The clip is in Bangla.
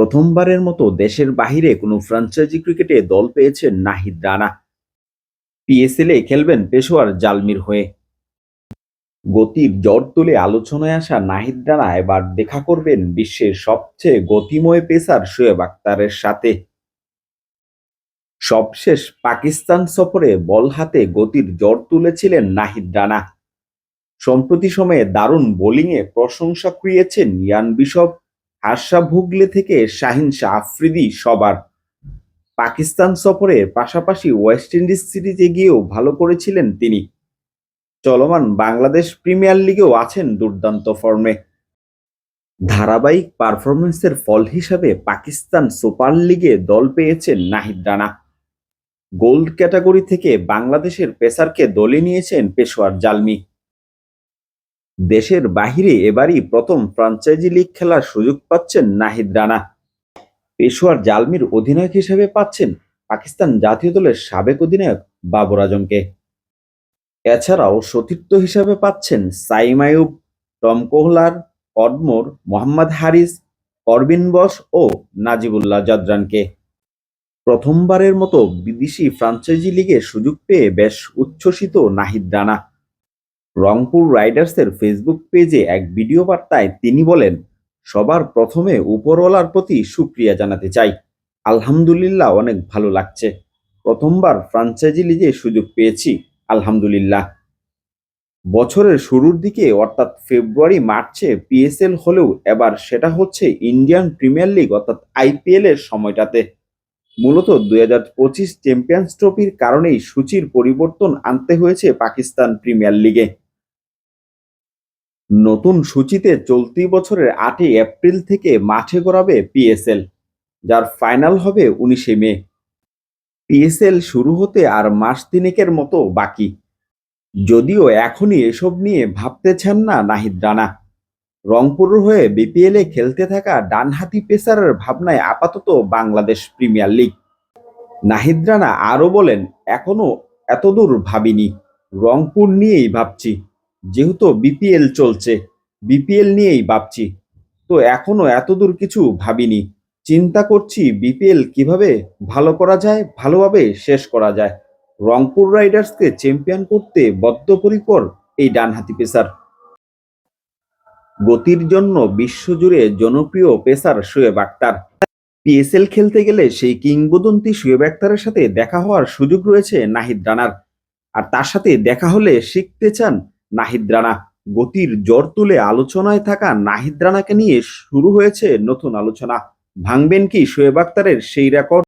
প্রথমবারের মতো দেশের বাহিরে কোনো ফ্রাঞ্চাইজি ক্রিকেটে দল পেয়েছেন নাহিদ রানা। পিএসএলে খেলবেন পেশোয়ার জালমির হয়ে। গতির জ্বর তুলে আলোচনায় আসা নাহিদ রানা এবার দেখা করবেন বিশ্বের সবচেয়ে গতিময় পেসার শোয়েব আক্তারের সাথে। সবশেষ পাকিস্তান সফরে বল হাতে গতির জ্বর তুলেছিলেন নাহিদ রানা। সম্প্রতি সময়ে দারুণ বোলিংয়ে প্রশংসা কুড়িয়েছেন ইয়ান বিশপ হার্ষা ভুগলে থেকে শাহিন শাহ আফ্রিদি সবার। পাকিস্তান সফরের পাশাপাশি ওয়েস্ট ইন্ডিজ সিরিজে গিয়েও ভালো করেছিলেন তিনি। চলমান বাংলাদেশ প্রিমিয়ার লিগেও আছেন দুর্দান্ত ফর্মে। ধারাবাহিক পারফরমেন্সের ফল হিসাবে পাকিস্তান সুপার লিগে দল পেয়েছেন নাহিদ রানা। গোল্ড ক্যাটাগরি থেকে বাংলাদেশের পেসারকে দলে নিয়েছেন পেশোয়ার জালমি। দেশের বাহিরে এবারই প্রথম ফ্রাঞ্চাইজি লিগ খেলার সুযোগ পাচ্ছেন নাহিদ রানা। পেশোয়ার জালমির অধিনায়ক হিসেবে পাচ্ছেন পাকিস্তান জাতীয় দলের সাবেক অধিনায়ক বাবর আজমকে। এছাড়াও সতীর্থ হিসেবে পাচ্ছেন Saim Ayub Tom Kohler Cadmore Mohammad Haris, Corbin Bosch ও নাজিবুল্লাহ জাদরানকে। প্রথমবারের মতো বিদেশি ফ্রাঞ্চাইজি লিগে সুযোগ পেয়ে বেশ উচ্ছ্বসিত নাহিদ রানা। রংপুর রাইডার্সের ফেসবুক পেজে এক ভিডিও বার্তায় তিনি বলেন, সবার প্রথমে উপরওয়ালার প্রতি সুক্রিয়া জানাতে চাই। আলহামদুলিল্লাহ, অনেক ভালো লাগছে। প্রথমবার ফ্রাঞ্চাইজি লিগে সুযোগ পেয়েছি, আলহামদুলিল্লাহ। বছরের শুরুর দিকে, অর্থাৎ ফেব্রুয়ারি, মার্চে পিএসএল হলেও এবার সেটা হচ্ছে ইন্ডিয়ান প্রিমিয়ার লিগ, অর্থাৎ আইপিএল এর সময়টাতে। মূলত দুই হাজার পঁচিশ চ্যাম্পিয়ন্স ট্রফির কারণেই সূচির পরিবর্তন আনতে হয়েছে পাকিস্তান প্রিমিয়ার লিগে নতুন সূচিতে চলতি বছরের আটই এপ্রিল থেকে মাঠে গড়াবে পিএসএল যার ফাইনাল হবে উনিশে মে। পিএসএল শুরু হতে আর মাস তিনেকের মতো বাকি। যদিও এখনই এসব নিয়ে ভাবতে চান না নাহিদ রানা। রংপুর হয়ে বিপিএলে খেলতে থাকা ডানহাতি পেসারের ভাবনায় আপাতত বাংলাদেশ প্রিমিয়ার লিগ নাহিদ রানা আরও বলেন, এখনও এতদূর ভাবিনি। রংপুর নিয়েই ভাবছি। যেহেতু বিপিএল চলছে, বিপিএল নিয়েই ভাবছি। তো এখনও এতদূর কিছু ভাবিনি। চিন্তা করছি বিপিএল কীভাবে ভালো করা যায়, ভালোভাবে শেষ করা যায়। রংপুর রাইডার্সকে চ্যাম্পিয়ন করতে বদ্ধপরিকর এই ডানহাতি পেসার। গতির জন্য বিশ্বজুড়ে জনপ্রিয় পেসার শোয়েব আক্তার পিএসএল খেলতে গেলে সেই কিংবদন্তি শুয়েব আক্তারের সাথে দেখা হওয়ার সুযোগ রয়েছে নাহিদ রানার। আর তার সাথে দেখা হলে শিখতে চান নাহিদ রানা। গতির জ্বর তুলে আলোচনায় থাকা নাহিদ রানাকে নিয়ে শুরু হয়েছে নতুন আলোচনা। ভাঙবেন কি শোয়েব আক্তারের সেই রেকর্ড